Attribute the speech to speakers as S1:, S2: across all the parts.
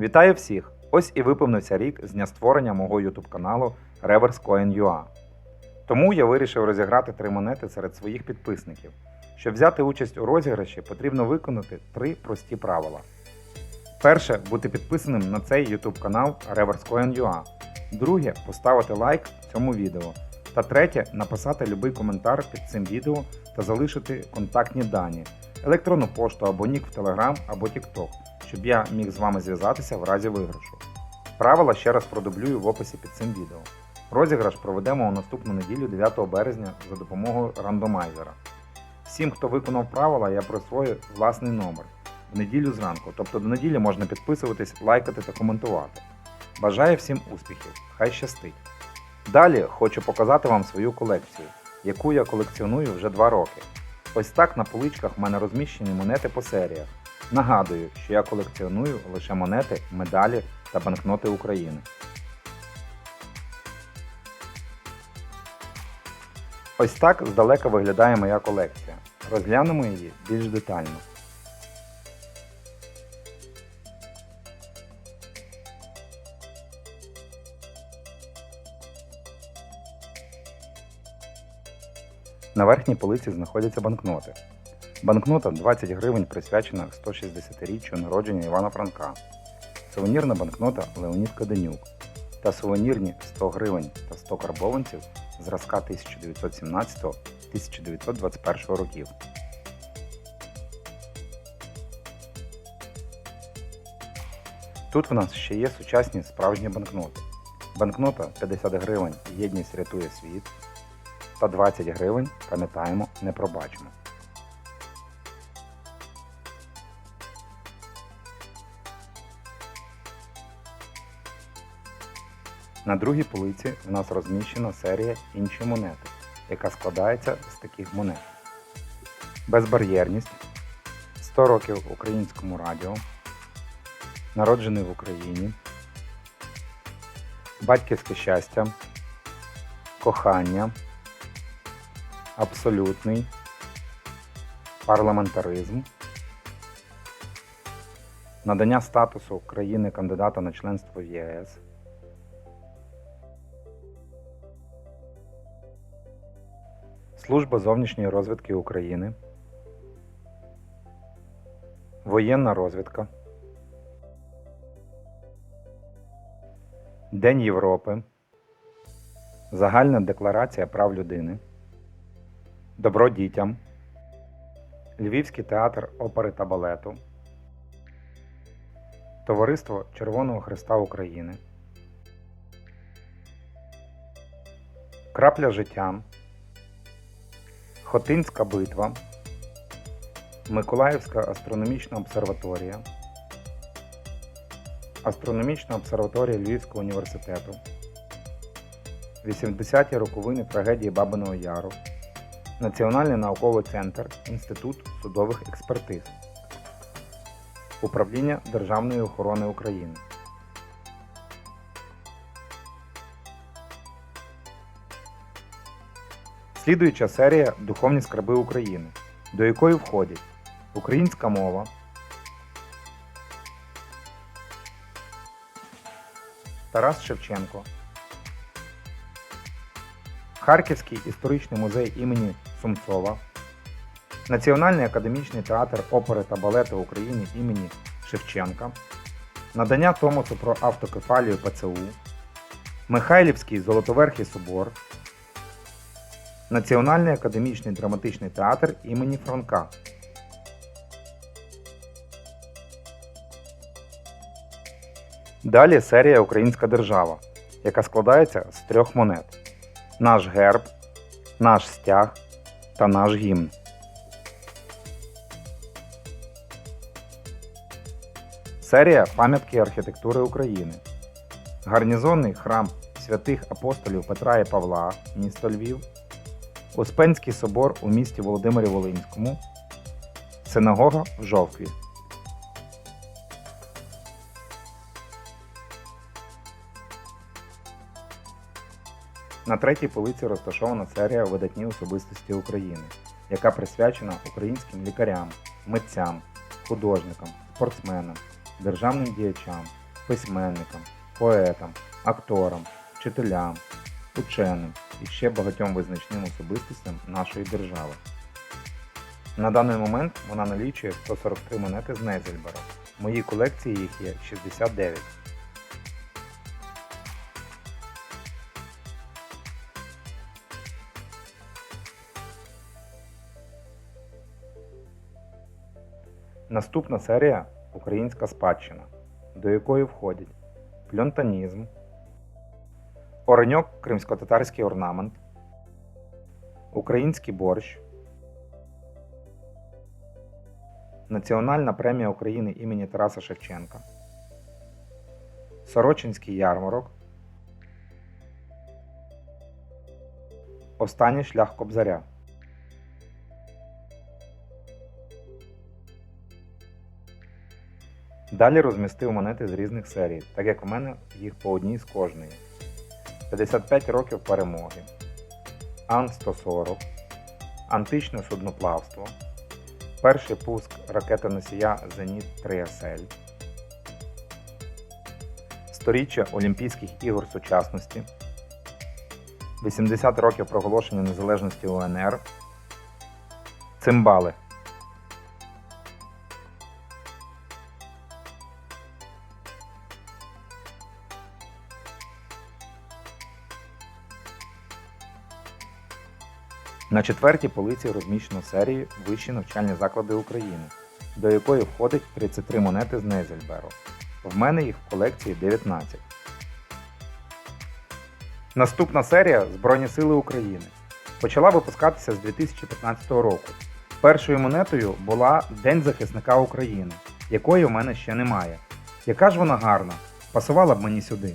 S1: Вітаю всіх! Ось і виповнився рік з дня створення мого YouTube каналу ReverseCoin.ua. Тому я вирішив розіграти три монети серед своїх підписників. Щоб взяти участь у розіграші, потрібно виконати три прості правила. Перше бути підписаним на цей YouTube канал ReverseCoin.ua. Друге поставити лайк цьому відео. Та третє написати будь-який коментар під цим відео та залишити контактні дані, електронну пошту або нік в Telegram або TikTok, щоб я міг з вами зв'язатися в разі виграшу. Правила ще раз продублюю в описі під цим відео. Розіграш проведемо у наступну неділю 9 березня за допомогою рандомайзера. Всім, хто виконав правила, я присвою власний номер в неділю зранку, тобто до неділі можна підписуватись, лайкати та коментувати. Бажаю всім успіхів, хай щастить! Далі хочу показати вам свою колекцію, яку я колекціоную вже 2 роки. Ось так на поличках в мене розміщені монети по серіях. Нагадую, що я колекціоную лише монети, медалі та банкноти України. Ось так здалека виглядає моя колекція. Розглянемо її більш детально. На верхній полиці знаходяться банкноти. Банкнота 20 гривень присвячена 160-річчю народження Івана Франка. Сувенірна банкнота Леонід Каденюк та сувенірні 100 гривень та 100 карбованців зразка 1917-1921 років. Тут в нас ще є сучасні справжні банкноти. Банкнота 50 гривень Єдність рятує світ та 20 гривень пам'ятаємо, не пробачимо. На другій полиці в нас розміщена серія інші монети, яка складається з таких монет. Безбар'єрність, 100 років українському радіо, народжений в Україні, батьківське щастя, кохання, абсолютний, парламентаризм, надання статусу країни кандидата на членство в ЄС. Служба зовнішньої розвідки України, Воєнна розвідка, День Європи, Загальна декларація прав людини, Добро дітям, Львівський театр опери та балету, Товариство Червоного Христа України, Крапля життя. Хотинська битва, Миколаївська астрономічна обсерваторія, Астрономічна обсерваторія Львівського університету, 80-ті роковини трагедії Бабиного Яру, Національний науковий центр Інститут судових експертиз, Управління Державної охорони України. Слідуюча серія Духовні скарби України, до якої входять українська мова, Тарас Шевченко, Харківський історичний музей імені Сумцова, Національний академічний театр опери та балету України імені Шевченка, надання Томосу про автокефалію ПЦУ, Михайлівський Золотоверхий собор. Національний академічний драматичний театр імені Франка. Далі серія Українська держава, яка складається з трьох монет: наш герб, наш стяг та наш гімн. Серія пам'ятки архітектури України. Гарнізонний храм святих апостолів Петра і Павла, місто Львів. Успенський собор у місті Володимирі Волинському, синагога в Жовкві. На третій полиці розташована серія видатні особистості України, яка присвячена українським лікарям, митцям, художникам, спортсменам, державним діячам, письменникам, поетам, акторам, вчителям, ученим і ще багатьом визначним особистостям нашої держави. На даний момент вона налічує 143 монети з Незельбера. В моїй колекції їх є 69. Наступна серія Українська спадщина, до якої входять пльонтанізм, Ореньок кримсько-татарський орнамент, Український борщ, Національна премія України імені Тараса Шевченка, Сорочинський ярмарок, Останній шлях Кобзаря. Далі розмістив монети з різних серій, так як у мене їх по одній з кожної. 55 років перемоги, Ан-140, Античне судноплавство, Перший пуск ракетоносія Зеніт 3СЛ, Сторіччя Олімпійських ігор сучасності, 80 років проголошення незалежності УНР, Цимбали. На четвертій полиці розміщено серію Вищі навчальні заклади України, до якої входить 33 монети з Незельберу. В мене їх в колекції 19. Наступна серія Збройні Сили України почала випускатися з 2015 року. Першою монетою була День захисника України, якої в мене ще немає. Яка ж вона гарна, пасувала б мені сюди.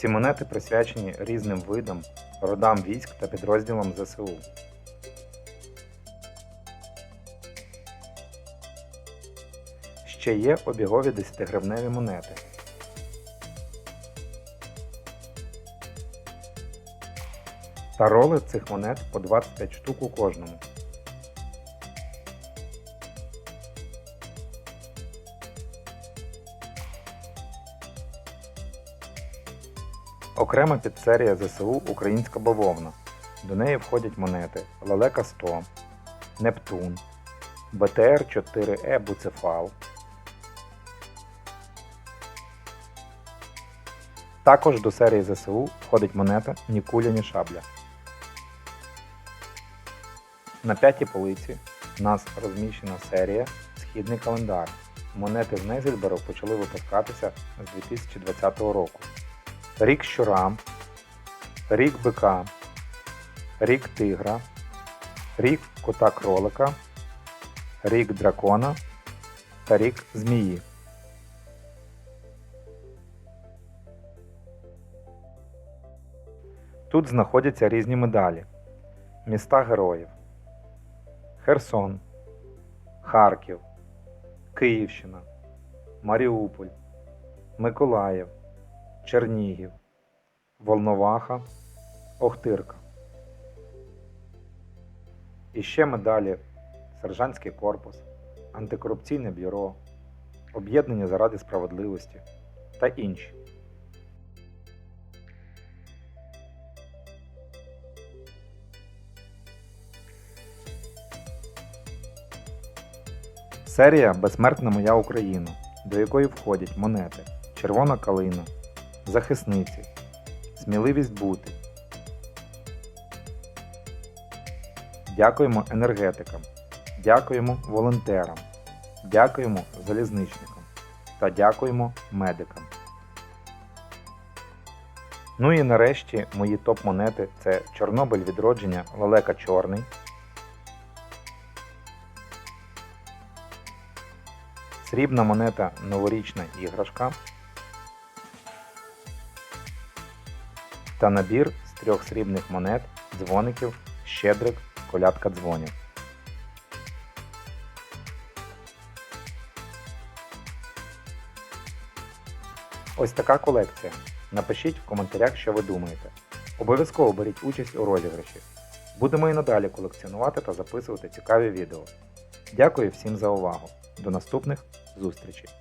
S1: Ці монети присвячені різним видам, родам військ та підрозділам ЗСУ. Ще є обігові 10-гривневі монети. Та роли цих монет по 25 штук у кожному. Окрема підсерія ЗСУ Українська бавовна. До неї входять монети Лелека 100, Нептун, БТР 4Е Буцефал. Також до серії ЗСУ входить монета Ні куля, ні шабля. На п'ятій полиці у нас розміщена серія Східний календар. Монети з Незельберу почали випускатися з 2020 року. Рік щура, рік бика, рік тигра, рік кота кролика, рік дракона та рік змії. Тут знаходяться різні медалі, міста героїв, Херсон, Харків, Київщина, Маріуполь, Миколаїв. Чернігів, Волноваха, Охтирка. І ще медалі Сержантський корпус, Антикорупційне бюро, Об'єднання заради справедливості. Та інші. Серія Безсмертна моя Україна, до якої входять монети. Червона калина захисниці, сміливість бути. Дякуємо енергетикам, дякуємо волонтерам, дякуємо залізничникам та дякуємо медикам. Ну і нарешті мої топ-монети це Чорнобиль відродження Лелека Чорний. Срібна монета Новорічна іграшка. Та набір з трьох срібних монет, дзвоників, щедрик, колядка дзвонів. Ось така колекція. Напишіть в коментарях, що ви думаєте. Обов'язково беріть участь у розіграші. Будемо і надалі колекціонувати та записувати цікаві відео. Дякую всім за увагу. До наступних зустрічей!